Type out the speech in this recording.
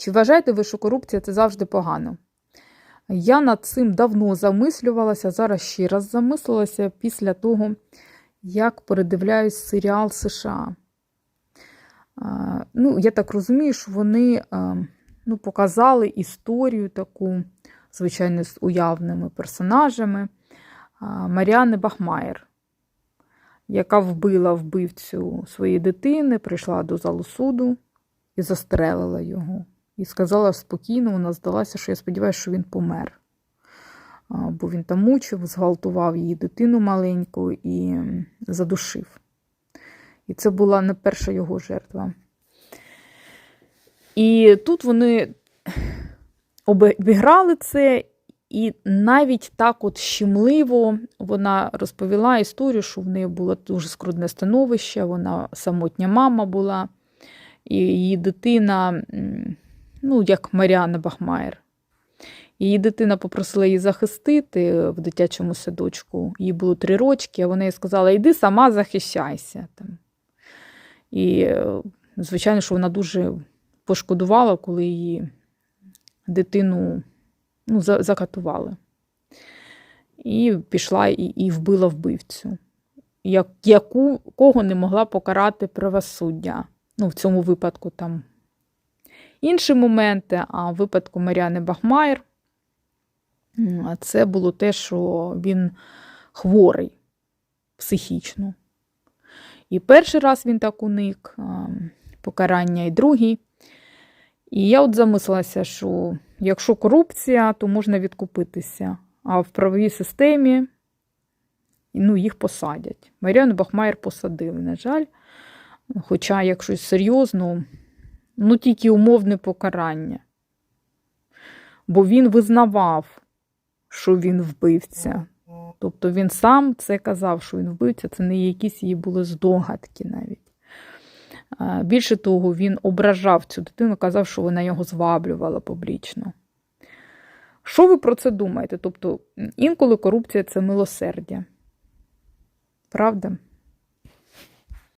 Чи вважаєте ви, що корупція це завжди погано? Я над цим давно замислювалася, зараз ще раз замислилася після того, як передивляюсь серіал США. Ну, я так розумію, що вони ну, показали історію таку, звичайно, з уявними персонажами Маріани Бахмаєр, яка вбила вбивцю своєї дитини, прийшла до залу суду і застрелила його. І сказала спокійно, вона здалася, що я сподіваюся, що він помер. Бо він там мучив, зґвалтував її дитину маленьку і задушив. І це була не перша його жертва. І тут вони обіграли це, і навіть так от щемливо вона розповіла історію, що в неї було дуже скрудне становище, вона самотня мама була, і її дитина, ну, як Маріана Бахмаєр. Її дитина попросила її захистити в дитячому садочку. Їй було три рочки, а вона їй сказала: йди сама захищайся. Там. І, е, звичайно, що вона дуже пошкодувала, коли її дитину ну, закатували. І пішла і, і вбила вбивцю, як, яку, кого не могла покарати правосуддя. Ну, в цьому випадку там інші моменти, а в випадку Маріани Бахмайр це було те, що він хворий психічно. І перший раз він так уник покарання, і другий. І я от замислилася, що якщо корупція, то можна відкупитися. А в правовій системі ну, їх посадять. Маріану Бахмаєр посадили, на жаль. Хоча, якщо серйозно, ну тільки умовне покарання. Бо він визнавав, що він вбивця. Тобто він сам це казав, що він вбивця, це не якісь її були здогадки навіть. Більше того, він ображав цю дитину, казав, що вона його зваблювала публічно. Що ви про це думаєте? Тобто, інколи корупція це милосердя. Правда?